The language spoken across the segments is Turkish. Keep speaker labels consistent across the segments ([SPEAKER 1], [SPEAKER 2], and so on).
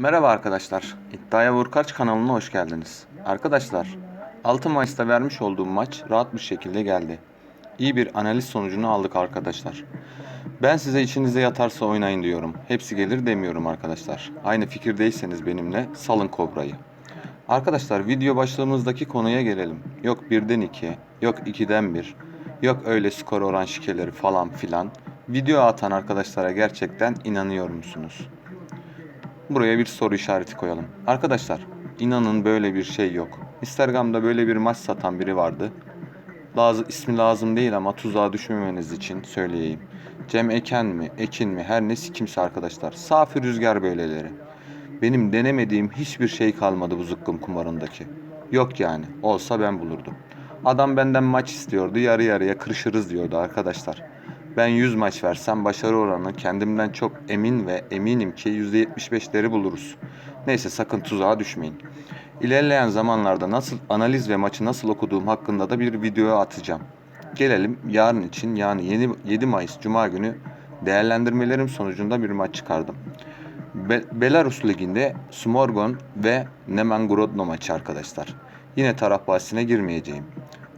[SPEAKER 1] Merhaba arkadaşlar. İddiaya Vur Kaç kanalına hoş geldiniz. Arkadaşlar, 6 Mayıs'ta vermiş olduğum maç rahat bir şekilde geldi. İyi bir analiz sonucunu aldık arkadaşlar. Ben size içinize yatarsa oynayın diyorum. Hepsi gelir demiyorum arkadaşlar. Aynı fikirdeyseniz benimle salın kobrayı. Arkadaşlar video başlığımızdaki konuya gelelim. Yok birden 2, yok 2'den 1, yok öyle skor oran şikeleri falan filan. Video atan arkadaşlara gerçekten inanıyor musunuz? Buraya bir soru işareti koyalım. Arkadaşlar, inanın böyle bir şey yok. Instagram'da böyle bir maç satan biri vardı. Lazım, ismi lazım değil ama tuzağa düşmemeniz için söyleyeyim. Cem Eken mi, Ekin mi her ne kimse arkadaşlar. Safi rüzgar böyleleri. Benim denemediğim hiçbir şey kalmadı bu zıkkım kumarındaki. Yok yani. Olsa ben bulurdum. Adam benden maç istiyordu. Yarı yarıya kırışırız diyordu arkadaşlar. Ben 100 maç versem başarı oranı kendimden çok emin ve eminim ki %75'leri buluruz. Neyse sakın tuzağa düşmeyin. İlerleyen zamanlarda nasıl analiz ve maçı nasıl okuduğum hakkında da bir video atacağım. Gelelim yarın için yani yeni 7 Mayıs Cuma günü değerlendirmelerim sonucunda bir maç çıkardım. Be- Belarus Ligi'nde Smorgon ve Neman Grodno maçı arkadaşlar. Yine taraf bahsine girmeyeceğim.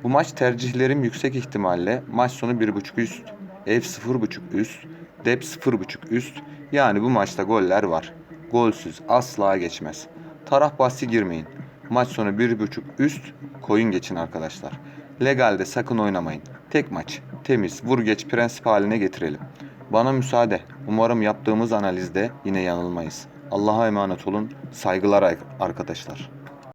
[SPEAKER 1] Bu maç tercihlerim yüksek ihtimalle maç sonu 1.5 üst, ev 0.5 üst, dep 0.5 üst. Yani bu maçta goller var. Golsüz asla geçmez. Taraf bahsi girmeyin. Maç sonu 1.5 üst, koyun geçin arkadaşlar. Legalde sakın oynamayın. Tek maç, temiz, vur geç prensip haline getirelim. Bana müsaade. Umarım yaptığımız analizde yine yanılmayız. Allah'a emanet olun. Saygılar arkadaşlar.